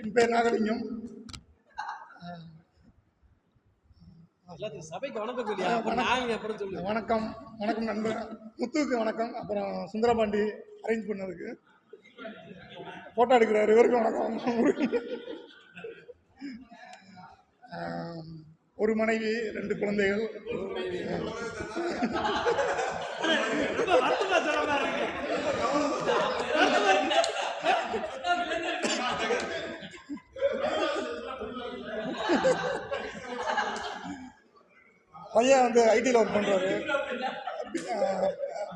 என் பேர் நாகலிங்கம். வணக்கம். வணக்கம். வணக்கம் நண்பர் முத்துவுக்கு வணக்கம். அப்புறம் சுந்தரபாண்டி அரேஞ்ச் பண்ணதுக்கு. ஃபோட்டோ எடுக்கிறாரு. இவருக்கும் வணக்கம். ஒரு மனைவி ரெண்டு குழந்தைகள். ரொம்ப வருத்தமா மாதிரி இருக்கு பையன் வந்து ஐடியில் ஒர்க் பண்ணுறாரு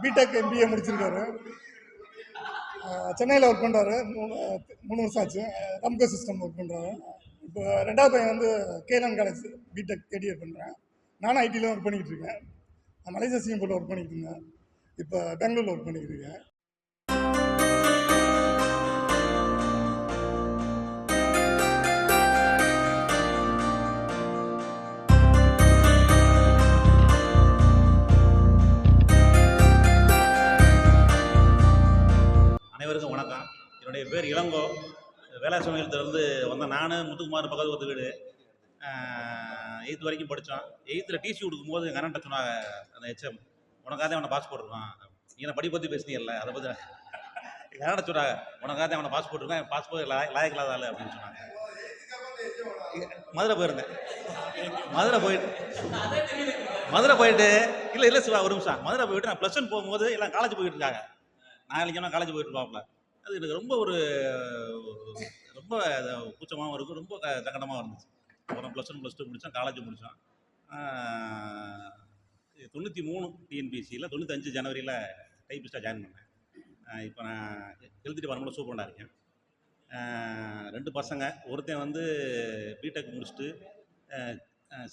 பிடெக் எம்பிஏ முடிச்சிருக்காரு. சென்னையில் ஒர்க் பண்ணுறாரு மூணு மூணு வருஷம் ஆச்சு. ரம்கோ சிஸ்டம் ஒர்க் பண்ணுறாரு இப்போ ரெண்டாவது பையன் வந்து கேலன் காலேஜ் பிடெக் தேர்ட் இயர் பண்ணுறேன் நானும் ஐடியில் ஒர்க் பண்ணிக்கிட்டு இருக்கேன். மலேசியா சிங்கப்பூரில் ஒர்க் பண்ணிக்கிட்டு இருந்தேன். இப்போ பெங்களூரில் ஒர்க் பண்ணிக்கிட்டு இருக்கேன். வேளாசமயத்திலிருந்து வந்த நான் முத்துக்குமார் பக்கத்து ஒரு வீடு எயித்து வரைக்கும் படித்தோம் எயித்தில் டிசி கொடுக்கும்போது எங்கள் அண்ணன் சொன்னாங்க அந்த ஹெச்எம் உனக்காக தான் அவனை பாஸ்போர்ட் இருக்கான் நீ என்ன படி பற்றி பேசுனீங்கல்ல அதை பற்றி எங்கள் அண்ணன் சொன்னாங்க உனக்காக தான் அவனை பாஸ்போர்ட் இருக்கான் பாஸ்போர்ட் லாயக்கில்லாத ஆளு அப்படின்னு சொன்னாங்க. மதுரை போயிருந்தேன். மதுரை போயிட்டு மதுரை போயிட்டு இல்லை இல்லை சிவா ஒரு நிமிஷம். மதுரை போயிட்டு நான் ப்ளஸ் ஒன் போகும்போது எல்லாம் காலேஜ் போயிட்டு இருக்காங்க நான் இல்லைங்கன்னா காலேஜ் போயிட்டு இருப்பாப்ல. அது எனக்கு ரொம்ப ஒரு ரொம்ப கூச்சமாகவும் இருக்கும் ரொம்ப க சங்கடமாக இருந்துச்சு. அப்புறம் ப்ளஸ் ஒன் ப்ளஸ் டூ முடித்தோம் காலேஜ் முடித்தோம் தொண்ணூற்றி மூணு டிஎன்பிசியில் தொண்ணூத்தஞ்சு ஜனவரியில் டைப்பிஸ்ட்டாக ஜாயின் பண்ணேன். இப்போ நான் ஹெல்த் டிபார்ட்மெண்ட்டில் சூப்பராக இருக்கேன். ரெண்டு பசங்க. ஒருத்தன் வந்து பிடெக் முடிச்சுட்டு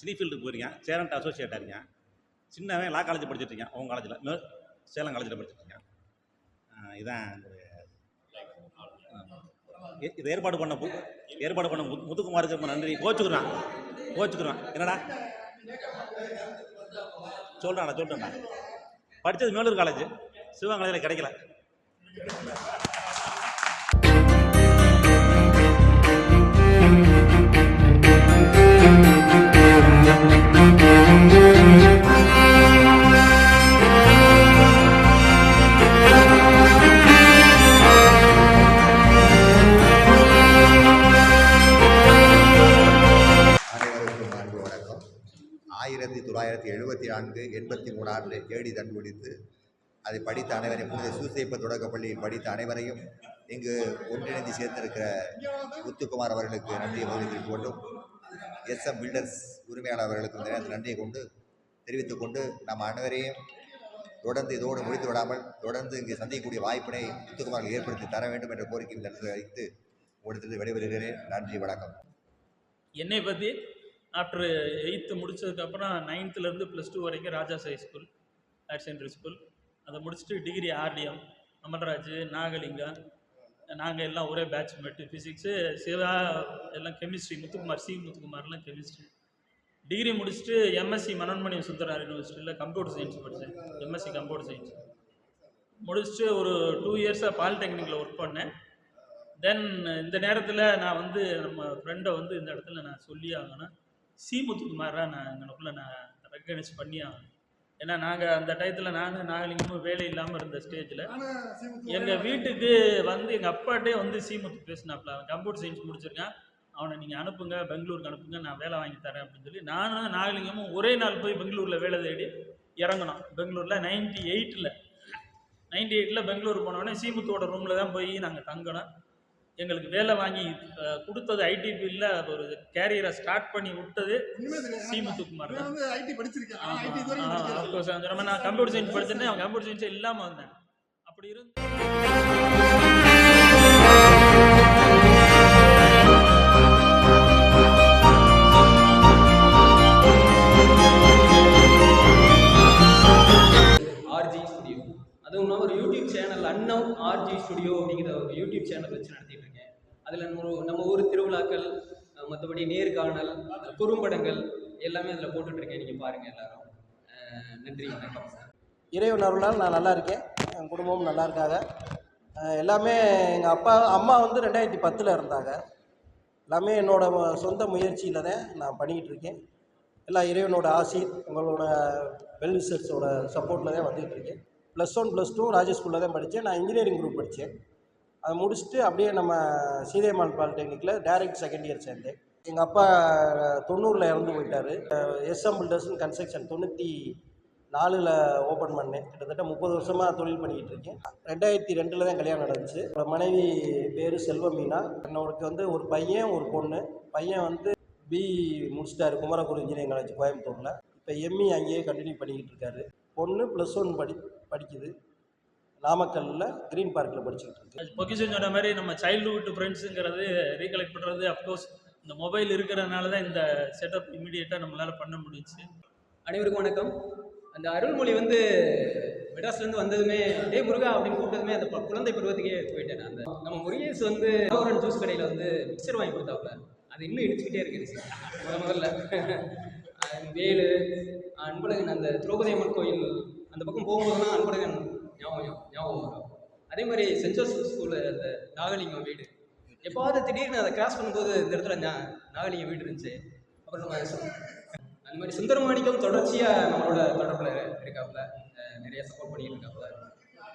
சினிஃபீல்டுக்கு போயிருக்கேன். சேரண்ட் அசோசியேட்டாக இருக்கேன். சின்னவன் லா காலேஜ் படிச்சுட்டு இருக்கேன். அவங்க காலேஜில் சேலம் காலேஜில் படிச்சுட்டு இருக்கேன். இதான் இது ஏற்பாடு பண்ண பு- ஏற்பாடு பண்ண முத்து- முத்துக்குமாருக்கு ரொம்ப நன்றி. கோச்சுக்குறான். கோச்சுக்குறான். என்னடா? சொல்கிறாடா சொல்கிறேன்டா படித்தது மேலூர் காலேஜ் சிவகங்கை கிடைக்கல. ஆயிரத்தி தொள்ளாயிரத்தி எழுபத்தி நான்கு எண்பத்தி மூணு ஆண்டு தேடி கண்டுபிடித்து அதை படித்த அனைவரையும் புனித சூசைப்ப தொடக்கப் பள்ளியில் படித்த அனைவரையும் இங்கு ஒன்றிணைந்து சேர்ந்திருக்கிற முத்துக்குமார் அவர்களுக்கு நன்றியை தெரிவித்துக் கொண்டும் எஸ்எம் பில்டர்ஸ் உரிமையாளர் அவர்களுக்கு இந்த நேரத்தில் நன்றியை கொண்டு தெரிவித்துக் கொண்டு நம் அனைவரையும் தொடர்ந்து இதோடு முடித்து விடாமல் தொடர்ந்து இங்கே சந்திக்கக்கூடிய வாய்ப்பினை முத்துக்குமார்கள் ஏற்படுத்தி தர வேண்டும் என்ற கோரிக்கை வைத்து உங்களிடத்தில் விடைபெறுகிறேன். நன்றி வணக்கம். என்னை பற்றி ஆஃப்டர் எயித்து முடிச்சதுக்கப்புறம் நைன்த்துலேருந்து ப்ளஸ் டூ வரைக்கும் Rajas high school higher secondary school அதை முடிச்சுட்டு டிகிரி ஆர்டிஎம் அமல்ராஜ் நாகலிங்கம் நாங்கள் எல்லாம் ஒரே பேட்ச் மேட்டு ஃபிசிக்ஸு சிவா எல்லாம் கெமிஸ்ட்ரி முத்துக்குமார் சி முத்துக்குமார்லாம் கெமிஸ்ட்ரி டிகிரி முடிச்சுட்டு எம்எஸ்சி மனோன்மணி சுந்தரார் யூனிவர்சிட்டியில் கம்ப்யூட்டர் சயின்ஸ் படித்தேன் எம்எஸ்சி கம்ப்யூட்டர் சயின்ஸ் முடிச்சுட்டு ஒரு டூ இயர்ஸாக பாலிடெக்னிக்கில் ஒர்க் பண்ணேன். தென் இந்த நேரத்தில் நான் வந்து நம்ம ஃப்ரெண்டை வந்து இந்த இடத்துல நான் சொல்லி ஆகணும். சி முத்துக்குமாரா நான் எங்களுக்குள்ள நான் ரெக்கக்னைஸ் பண்ணி ஆகணும் ஏன்னா நாங்கள் அந்த டயத்தில் நானும் நாகலிங்கமும் வேலை இல்லாமல் இருந்த ஸ்டேஜில் எங்கள் வீட்டுக்கு வந்து எங்கள் அப்பாட்டே வந்து சீமுத்து பேசினாப்ல. அவன் கம்ப்யூட்டர் சயின்ஸ் முடிச்சிருக்கான். அவனை நீங்கள் அனுப்புங்க பெங்களூருக்கு அனுப்புங்க நான் வேலை வாங்கி தரேன் அப்படின்னு சொல்லி நானும் நாகலிங்கமும் ஒரே நாள் போய் பெங்களூரில் வேலை தேடி இறங்கணும் பெங்களூரில் நைன்டி எயிட்டில் நைன்டி எயிட்டில் பெங்களூர் போனோடனே சீமுத்தோட ரூமில் தான் போய் நாங்கள் தங்கணும் எங்களுக்கு வேலை வாங்கி கொடுத்தது ஐடிபியில் ஒரு கேரியரை ஸ்டார்ட் பண்ணி விட்டது. சீமுத்துக்குமார் நான் ஐடி படிச்சிருக்கேன். ஐடி கம்ப்யூட்டர் சயின்ஸ் படிச்சிருந்தேன். அவன் கம்ப்யூட்டர் சயின்ஸ் இல்லாமல் வந்தேன். அப்படி இருந்து ஆர்ஜி ஸ்டுடியோ அதுவும் இல்லாமல் ஒரு YouTube channel Annav RG studio அப்படிங்கிற ஒரு யூடியூப் சேனல் வச்சு நடத்திட்டு அதில் நம்ம நம்ம ஊர் திருவிழாக்கள் மற்றபடி நேர்காணல் குறும்படங்கள் எல்லாமே அதில் போட்டுட்ருக்கேன். நீங்கள் பாருங்கள் எல்லாரும். நன்றி வணக்கம் இறைவன் அருளால் நான் நல்லா இருக்கேன். என் குடும்பமும் நல்லா இருக்காங்க. எல்லாமே எங்கள் அப்பா அம்மா வந்து ரெண்டாயிரத்தி பத்தில் இருந்தாங்க எல்லாமே என்னோட சொந்த முயற்சியில் தான் நான் பண்ணிக்கிட்டு இருக்கேன் எல்லாம் இறைவனோட ஆசி உங்களோட வெல்விசர்ஸோட சப்போர்ட்டில் தான் வந்துகிட்டு இருக்கேன் plus one plus two Rajesh ஸ்கூலில் தான் படித்தேன். நான் இன்ஜினியரிங் குரூப் படித்தேன். அதை முடிச்சுட்டு அப்படியே நம்ம சீதைமான் பாலிடெக்னிக்கில் டைரக்ட் செகண்ட் இயர் சேர்ந்தேன். எங்கள் அப்பா தொண்ணூறில் இறந்து போயிட்டார். எஸ்எம் பில்டர்ஸ்னு கன்ஸ்ட்ரக்ஷன் தொண்ணூற்றி நாலில் ஓப்பன் பண்ணேன். கிட்டத்தட்ட முப்பது வருஷமாக தொழில் பண்ணிக்கிட்டு இருக்கேன். ரெண்டாயிரத்தி ரெண்டில் தான் கல்யாணம் நடந்துச்சு. என்னோட மனைவி பேர் செல்வமீனா என்னோடக்கு வந்து ஒரு பையன் ஒரு பொண்ணு. பையன் வந்து பி முடிச்சிட்டாரு குமரகுரு இன்ஜினியரிங் காலேஜ் கோயம்புத்தூரில். இப்போ எம்இ அங்கேயே கண்டினியூ பண்ணிக்கிட்டு இருக்காரு. பொண்ணு ப்ளஸ் ஒன் படி படிக்குது. நாமக்கல்லில் க்ரீன் பார்க்கில் படிச்சுக்கிட்டு இருக்கு. பொக்கிஷன் சொன்ன மாதிரி நம்ம சைல்டுஹுட் ஃப்ரெண்ட்ஸுங்கிறது ரீகலெக்ட் பண்ணுறது அப்கோர்ஸ் இந்த மொபைல் இருக்கிறதுனால தான் இந்த செட்டப் இமீடியட்டாக நம்மளால் பண்ண முடிஞ்சுச்சு. அனைவருக்கும் வணக்கம். அந்த அருள்மொழி வந்து மெட்ராஸ்லேருந்து வந்ததுமே டே முருகா அப்படின்னு கூப்பிட்டதுமே அந்த குழந்தை பருவத்துக்கே போயிட்டேன் அந்த நம்ம முருகேஷ் வந்து ஒரு ஜூஸ் கடையில் வந்து மிக்சர் வாங்கி கொடுத்தாப்புல. அது இன்னும் இடிச்சுக்கிட்டே இருக்கு எனக்கு முத முதல்ல. வேலு அன்பழகன் அந்த திரௌபதி அம்மன் கோயில் அந்த பக்கம் போகும்போதெல்லாம் அன்பழகன் ஞாபகம் ஞாபகம் வரும். அதே மாதிரி சென்ட் ஜோசப் ஸ்கூலில் அந்த நாகலிங்கம் வீடு. எப்போவாவது திடீர்னு அதை கிராஸ் பண்ணும்போது இந்த இடத்துல நாகலிங்க நாகலிங்கம் வீடு இருந்துச்சு. அப்புறம் நம்ம அந்த மாதிரி சுந்தரமாணிக்கம் தொடர்ச்சியாக நம்மளோட தொடர்பில் இருக்காப்புல. நிறைய சப்போர்ட் பண்ணிட்டு இருக்காப்புல.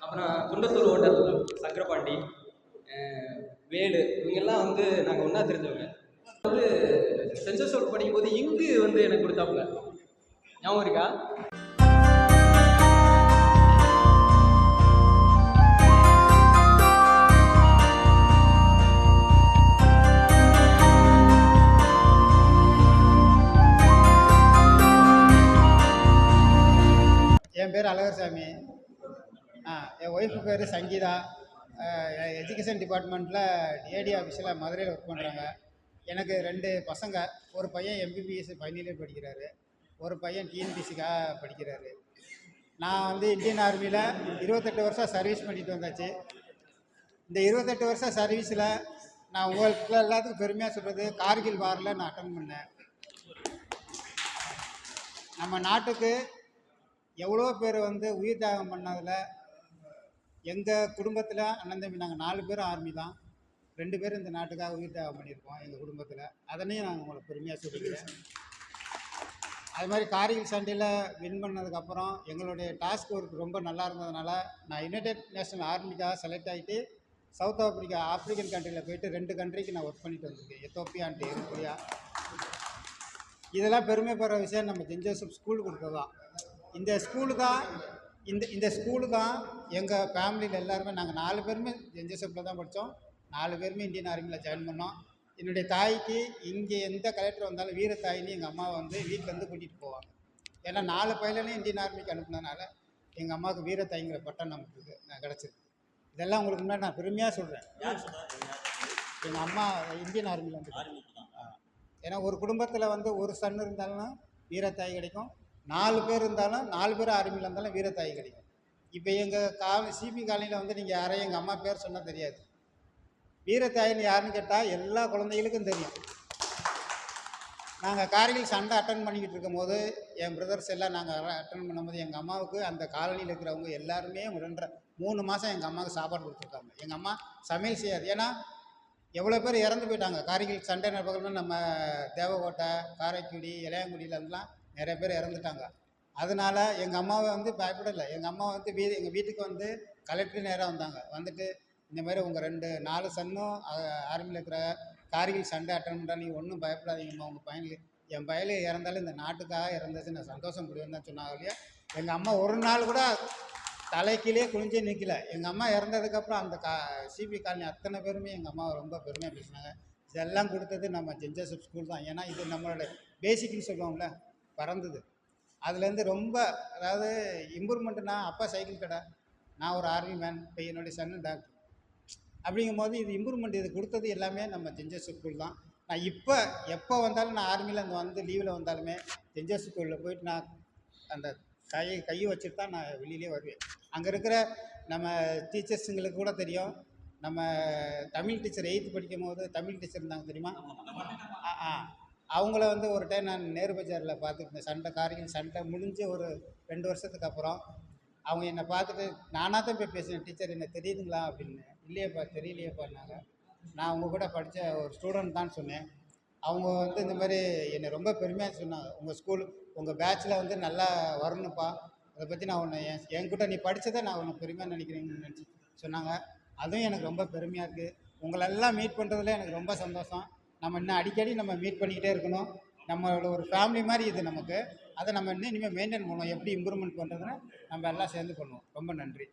அப்புறம் குண்டத்தூர் ஹோட்டல் சக்கரபாண்டி வேடு இவங்கெல்லாம் வந்து நாங்கள் ஒன்றா தெரிஞ்சவங்க. வந்து சென்ட் ஜோசப் படிக்கும்போது இங்கு வந்து எனக்கு கொடுத்தாப்புல. ஞாபகம் இருக்கா? ஒய்ஃபு பேர் சங்கீதா. எஜுகேஷன் டிபார்ட்மெண்ட்டில் ஏடி ஆஃபீஸில் மதுரையில் ஒர்க் பண்ணுறாங்க எனக்கு ரெண்டு பசங்க. ஒரு பையன் எம்பிபிஎஸ் ஃபைனல் இயர் படிக்கிறாரு. ஒரு பையன் டிஎன்பிசிக்காக படிக்கிறாரு. நான் வந்து இந்தியன் ஆர்மியில் இருபத்தெட்டு வருஷம் சர்வீஸ் பண்ணிட்டு வந்தாச்சு. இந்த இருபத்தெட்டு வருஷம் சர்வீஸில் நான் உங்களுக்கு எல்லாத்துக்கும் பெருமையாக சொல்கிறது கார்கில் வாரில் நான் அட்டன் பண்ணேன். நம்ம நாட்டுக்கு எவ்வளோ பேர் வந்து உயிர் தியாகம் பண்ணதில் எங்கள் குடும்பத்தில் அண்ணன் தம்பி நாங்கள் நாலு பேரும் ஆர்மி தான். ரெண்டு பேரும் இந்த நாட்டுக்காக உயிர் தியாகம் பண்ணியிருக்கோம் எங்கள் குடும்பத்தில். அதனையும் நாங்கள் உங்களுக்கு பெருமையாக சொல்லிக்கிறேன். அது மாதிரி கார்கில் சண்டையில் வின் பண்ணதுக்கப்புறம் எங்களுடைய டாஸ்க் ஒர்க் ரொம்ப நல்லா இருந்ததுனால நான் யுனைடெட் நேஷனல் ஆர்மிக்காக செலக்ட் ஆகிட்டு சவுத் ஆப்பிரிக்கா ஆப்ரிக்கன் கண்ட்ரியில் போயிட்டு ரெண்டு கண்ட்ரிக்கு நான் ஒர்க் பண்ணிட்டு வந்திருக்கேன். எத்தோப்பியான்ட்டு எரித்ரியா இதெல்லாம் பெருமைப்படுற விஷயம் நம்ம ஜென் ஜோசப் ஸ்கூல் கொடுத்தது தான் இந்த ஸ்கூலு தான் இந்த இந்த ஸ்கூலு தான் எங்கள் ஃபேமிலியில் எல்லாருமே நாங்கள் நாலு பேருமே ஜோசப்பில் தான் படித்தோம் நாலு பேருமே இந்தியன் ஆர்மியில் ஜாயின் பண்ணோம். என்னுடைய தாய்க்கு இங்கே எந்த கலெக்டர் வந்தாலும் வீரத்தாயின்னு எங்கள் அம்மாவை வந்து வீட்டிலேருந்து கூட்டிகிட்டு போவாங்க. ஏன்னா நாலு பையனையும் இந்தியன் ஆர்மிக்கு அனுப்புனதுனால எங்கள் அம்மாவுக்கு வீரத்தாய்ங்கிற பட்டம் நமக்கு கிடச்சிருக்கு. இதெல்லாம் உங்களுக்கு முன்னாடி நான் பெருமையாக சொல்கிறேன் எங்கள் அம்மா? இந்தியன் ஆர்மியில் வந்து ஏன்னா ஒரு குடும்பத்தில் வந்து ஒரு சன் இருந்தாலும் வீரத்தாய் கிடைக்கும். நாலு பேர் இருந்தாலும் நாலு பேர் ஆர்மியில் இருந்தாலும் வீரத்தாய் கிடைக்கும். இப்போ எங்கள் கால சிபி காலனியில் வந்து நீங்கள் யாரையும் எங்கள் அம்மா பேர் சொன்னால் தெரியாது. வீரத்தாயின்னு யாருன்னு கேட்டால் எல்லா குழந்தைகளுக்கும் தெரியும். நாங்கள் காரையில் சண்டை அட்டன் பண்ணிக்கிட்டு இருக்கும்போது என் பிரதர்ஸ் எல்லாம் நாங்கள் அட்டன் பண்ணும்போது எங்கள் அம்மாவுக்கு அந்த காலனியில் இருக்கிறவங்க எல்லாருமே ஒரு ரெண்டரை மூணு மாதம் எங்கள் அம்மாவுக்கு சாப்பாடு கொடுத்துருக்காங்க. எங்கள் அம்மா சமையல் செய்யாது. ஏன்னா எவ்வளோ பேர் இறந்து போயிட்டாங்க. காரைக்குடி சண்டை நடப்புகள்னு நம்ம தேவகோட்டை காரைக்குடி இளையாங்குடியிலலாம் நிறைய பேர் இறந்துட்டாங்க. அதனால எங்கள் அம்மாவை வந்து பயப்படலை. எங்கள் அம்மா வந்து வீ எங்கள் வீட்டுக்கு வந்து கலெக்டர் நேராக வந்தாங்க. வந்துட்டு இந்த மாதிரி உங்கள் ரெண்டு நாலு சன்னும் ஆர்மியில் இருக்கிற கார்கில் சண்டை அட்டன் பண்ணுறா நீங்கள் ஒன்றும் பயப்படாதீங்கம்மா உங்கள் பையனுக்கு என் பயலே இறந்தாலும் இந்த நாட்டுக்காக இறந்துச்சு நான் சந்தோஷம் புரியும் தான் சொன்னாங்க இல்லையா? எங்கள் அம்மா ஒரு நாள் கூட தலைக்கிலே குளிஞ்சே நிற்கல எங்கள் அம்மா இறந்ததுக்கப்புறம் அந்த கா சிபி காலனி அத்தனை பேருமே எங்கள் அம்மாவை ரொம்ப பெருமையாக பேசினாங்க. இதெல்லாம் கொடுத்தது நம்ம சென்ட் ஜோசப் ஸ்கூல் தான். ஏன்னா இது நம்மளோட பேசிக்னு சொல்லுவோம்ல. பறந்தது. அதுலேருந்து ரொம்ப அதாவது இம்ப்ரூவ்மெண்ட்டுனா அப்பா சைக்கிள் கடை. நான் ஒரு ஆர்மி மேன் இப்போ என்னுடைய சன்னு டாக்டர் அப்படிங்கும்போது இது இம்ப்ரூவ்மெண்ட் இது கொடுத்தது எல்லாமே நம்ம சென்ட் ஸ்கூல் தான். நான் இப்போ எப்போ வந்தாலும் நான் ஆர்மியில் அந்த வந்து லீவில் வந்தாலுமே சென்ட் ஸ்கூலில் போயிட்டு நான் அந்த கையை கையை வச்சுட்டு தான் நான் வெளியிலே வருவேன். அங்கே இருக்கிற நம்ம டீச்சர்ஸுங்களுக்கு கூட தெரியும். நம்ம தமிழ் டீச்சர் எயித்து படிக்கும் போது தமிழ் டீச்சர் இருந்தாங்க தெரியுமா? அவங்கள வந்து ஒரு டைம் நான் நேரு பஜாரில் பார்த்துருந்தேன் சண்டை காரியம் சண்டை முடிஞ்சு ஒரு ரெண்டு வருஷத்துக்கு அப்புறம் அவங்க என்னை பார்த்துட்டு நானாக தான் போய் பேசினேன் டீச்சர் என்ன தெரியுதுங்களா? அப்படின்னு. இல்லையேப்பா தெரியலையேப்பான்னாங்க நான் அவங்க கூட படித்த ஒரு ஸ்டூடெண்ட் தான் சொன்னேன். அவங்க வந்து இந்த மாதிரி என்னை ரொம்ப பெருமையாக சொன்னாங்க. உங்கள் ஸ்கூல் உங்கள் பேட்சில் வந்து நல்லா வரணும்ப்பா. அதை பற்றி நான் உன்னை என் என்கிட்ட நீ படித்ததை நான் உன்னை பெருமையாக நினைக்கிறேன்னு நினச்சி சொன்னாங்க. அதுவும் எனக்கு ரொம்ப பெருமையாக இருக்குது உங்களெல்லாம் மீட் பண்ணுறதுல எனக்கு ரொம்ப சந்தோஷம். நம்ம இன்னும் அடிக்கடி நம்ம மீட் பண்ணிக்கிட்டே இருக்கணும். நம்மளோட ஒரு ஃபேமிலி மாதிரி இது நமக்கு. அதை நம்ம இன்னும் இனிமேல் மெயின்டைன் பண்ணுவோம் எப்படி இம்ப்ரூவ்மெண்ட் பண்ணுறதுன்னு நம்ம எல்லாம் சேர்ந்து பண்ணுவோம். ரொம்ப நன்றி.